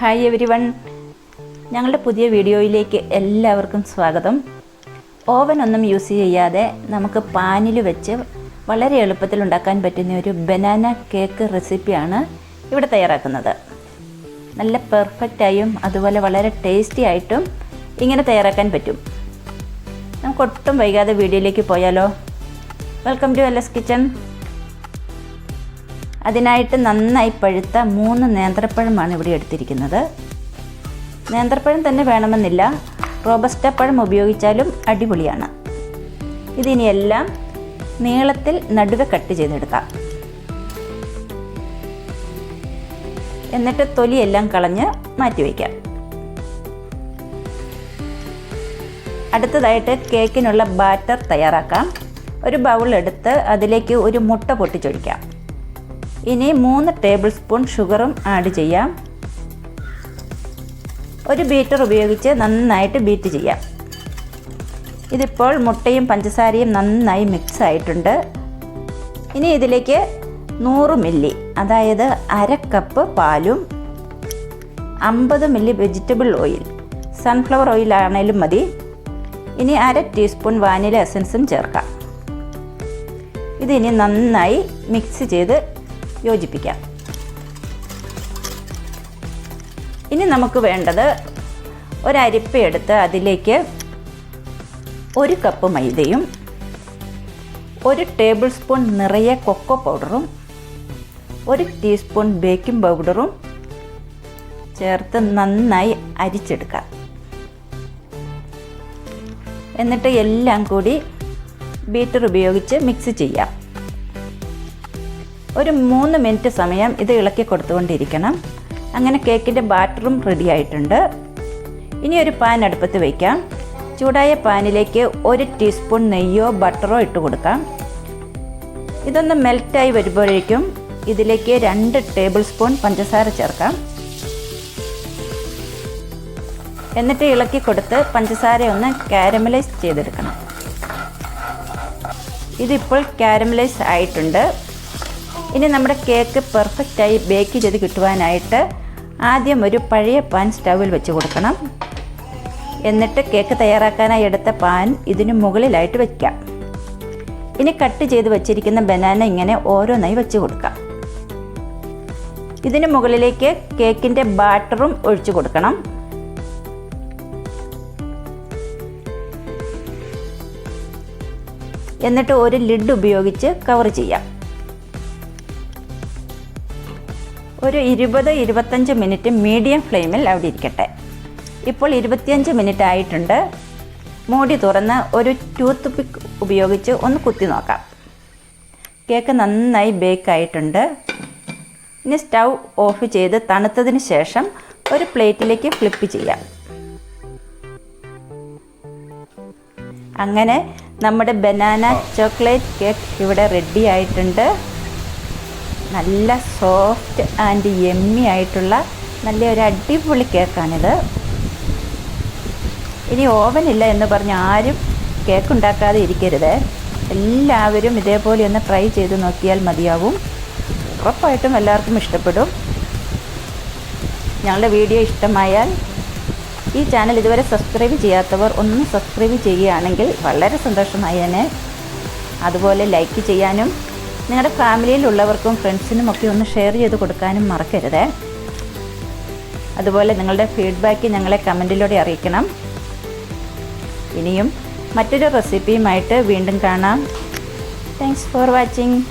Hi every one ഞങ്ങളുടെ പുതിയ വീഡിയോയിലേക്ക് എല്ലാവർക്കും സ്വാഗതം. ഓവൻ ഒന്നും യൂസ് ചെയ്യാതെ നമുക്ക് പാനിൽ വെച്ച് വളരെ എളുപ്പത്തിൽ ഉണ്ടാക്കാൻ പറ്റുന്ന ഒരു ബനാന കേക്ക് റെസിപ്പിയാണ് ഇവിടെ തയ്യാറാക്കുന്നത്. നല്ല പെർഫെക്റ്റായും അതുപോലെ വളരെ ടേസ്റ്റി ആയിട്ടും ഇങ്ങനെ തയ്യാറാക്കാൻ പറ്റും. നമുക്ക് ഒട്ടും വൈകാതെ വീഡിയോയിലേക്ക് പോയാലോ? Welcome to L S kitchen അതിനായിട്ട് നന്നായി പഴുത്ത മൂന്ന് നേന്ത്രപ്പഴമാണ് ഇവിടെ എടുത്തിരിക്കുന്നത്. നേന്ത്രപ്പഴം തന്നെ വേണമെന്നില്ല. റോബസ്റ്റ പഴം ഉപയോഗിച്ചാലും അടിപൊളിയാണ്. ഇതിനെല്ലാം നീളത്തിൽ നടുവെ കട്ട് ചെയ്തെടുക്കാം. എന്നിട്ട് തൊലിയെല്ലാം കളഞ്ഞ് മാറ്റി വയ്ക്കാം. അടുത്തതായിട്ട് കേക്കിനുള്ള ബാറ്റർ തയ്യാറാക്കാം. ഒരു ബൗൾ എടുത്ത് അതിലേക്ക് ഒരു മുട്ട പൊട്ടിച്ചൊഴിക്കാം. ഇനി മൂന്ന് ടേബിൾ സ്പൂൺ ഷുഗറും ആഡ് ചെയ്യാം. ഒരു ബീറ്റർ ഉപയോഗിച്ച് നന്നായിട്ട് ബീറ്റ് ചെയ്യാം. ഇതിപ്പോൾ മുട്ടയും പഞ്ചസാരയും നന്നായി മിക്സ് ആയിട്ടുണ്ട്. ഇനി ഇതിലേക്ക് നൂറ് മില്ലി അതായത് അര കപ്പ് പാലും അമ്പത് milli vegetable oil sunflower oil ആണേലും മതി. ഇനി അര ടീസ്പൂൺ വാനില എസൻസും ചേർക്കാം. ഇതിനി നന്നായി മിക്സ് ചെയ്ത് യോജിപ്പിക്കാം. ഇനി നമുക്ക് വേണ്ടത് ഒരരിപ്പ എടുത്ത് അതിലേക്ക് ഒരു കപ്പ് മൈദയും ഒരു ടേബിൾ സ്പൂൺ നിറയെ കൊക്കോ പൗഡറും ഒരു ടീസ്പൂൺ ബേക്കിംഗ് പൗഡറും ചേർത്ത് നന്നായി അരിച്ചെടുക്കാം എന്നിട്ട് എല്ലാം കൂടി ബീറ്റർ ഉപയോഗിച്ച് മിക്സ് ചെയ്യാം. ഒരു മൂന്ന് മിനിറ്റ് സമയം ഇത് ഇളക്കി കൊടുത്തുകൊണ്ടിരിക്കണം. അങ്ങനെ കേക്കിന്റെ ബാറ്ററും റെഡി ആയിട്ടുണ്ട്. ഇനി ഒരു പാൻ അടുപ്പത്ത് വയ്ക്കാം ചൂടായ പാനിലേക്ക് ഒരു ടീസ്പൂൺ നെയ്യോ ബട്ടറോ ഇട്ട് കൊടുക്കാം. ഇതൊന്ന് മെൽറ്റായി വരുമ്പോഴേക്കും ഇതിലേക്ക് രണ്ട് ടേബിൾ സ്പൂൺ പഞ്ചസാര ചേർക്കാം. എന്നിട്ട് ഇളക്കി കൊടുത്ത് പഞ്ചസാര ഒന്ന് കാരമലൈസ് ചെയ്തെടുക്കണം. ഇതിപ്പോൾ കാരമലൈസ് ആയിട്ടുണ്ട്. ഇനി നമ്മുടെ കേക്ക് പെർഫെക്റ്റായി ബേക്ക് ചെയ്ത് കിട്ടുവാനായിട്ട് ആദ്യം ഒരു പഴയ പാൻ സ്റ്റൗവിൽ വെച്ച് കൊടുക്കണം. എന്നിട്ട് കേക്ക് തയ്യാറാക്കാനായി എടുത്ത പാൻ ഇതിന് മുകളിലായിട്ട് വയ്ക്കാം ഇനി കട്ട് ചെയ്ത് വെച്ചിരിക്കുന്ന ബനാന ഇങ്ങനെ ഓരോന്നായി വെച്ച് കൊടുക്കാം. ഇതിന് മുകളിലേക്ക് കേക്കിന്റെ ബാറ്ററും ഒഴിച്ചു കൊടുക്കണം. എന്നിട്ട് ഒരു ലിഡ് ഉപയോഗിച്ച് കവർ ചെയ്യാം. ഒരു ഇരുപത് ഇരുപത്തഞ്ച് മിനിറ്റ് മീഡിയം ഫ്ലെയിമിൽ അവിടെ ഇരിക്കട്ടെ. ഇപ്പോൾ ഇരുപത്തിയഞ്ച് മിനിറ്റ് ആയിട്ടുണ്ട്. മൂടി തുറന്ന് ഒരു ടൂത്ത് പിക്ക് ഉപയോഗിച്ച് ഒന്ന് കുത്തി നോക്കാം. കേക്ക് നന്നായി ബേക്ക് ആയിട്ടുണ്ട്. ഇനി സ്റ്റൗ ഓഫ് ചെയ്ത് തണുത്തതിന് ശേഷം ഒരു പ്ലേറ്റിലേക്ക് ഫ്ലിപ്പ് ചെയ്യാം. അങ്ങനെ നമ്മുടെ ബനാന ചോക്ലേറ്റ് കേക്ക് ഇവിടെ റെഡി ആയിട്ടുണ്ട്. നല്ല സോഫ്റ്റ് ആൻഡ് എമ്മി ആയിട്ടുള്ള നല്ല ഒരു അടിപൊളി കേക്കാണിത്. ഇനി ഓവനില്ല എന്ന് പറഞ്ഞ് ആരും കേക്ക് ഉണ്ടാക്കാതെ ഇരിക്കരുത്. എല്ലാവരും ഇതേപോലെ ഒന്ന് ട്രൈ ചെയ്ത് നോക്കിയാൽ മതിയാവും. ഉറപ്പായിട്ടും എല്ലാവർക്കും ഇഷ്ടപ്പെടും. ഞങ്ങളുടെ വീഡിയോ ഇഷ്ടമായാൽ ഈ ചാനൽ ഇതുവരെ സബ്സ്ക്രൈബ് ചെയ്യാത്തവർ ഒന്ന് സബ്സ്ക്രൈബ് ചെയ്യുകയാണെങ്കിൽ വളരെ സന്തോഷമായേനെ. അതുപോലെ ലൈക്ക് ചെയ്യാനും നിങ്ങളുടെ ഫാമിലിയിലുള്ളവർക്കും ഫ്രണ്ട്സിനും ഒക്കെ ഒന്ന് ഷെയർ ചെയ്ത് കൊടുക്കാനും മറക്കരുത്. അതുപോലെ നിങ്ങളുടെ ഫീഡ്ബാക്ക് ഞങ്ങളെ കമന്റിലൂടെ അറിയിക്കണം. ഇനിയും മറ്റൊരു റെസിപ്പിയുമായിട്ട് വീണ്ടും കാണാം. Thanks for watching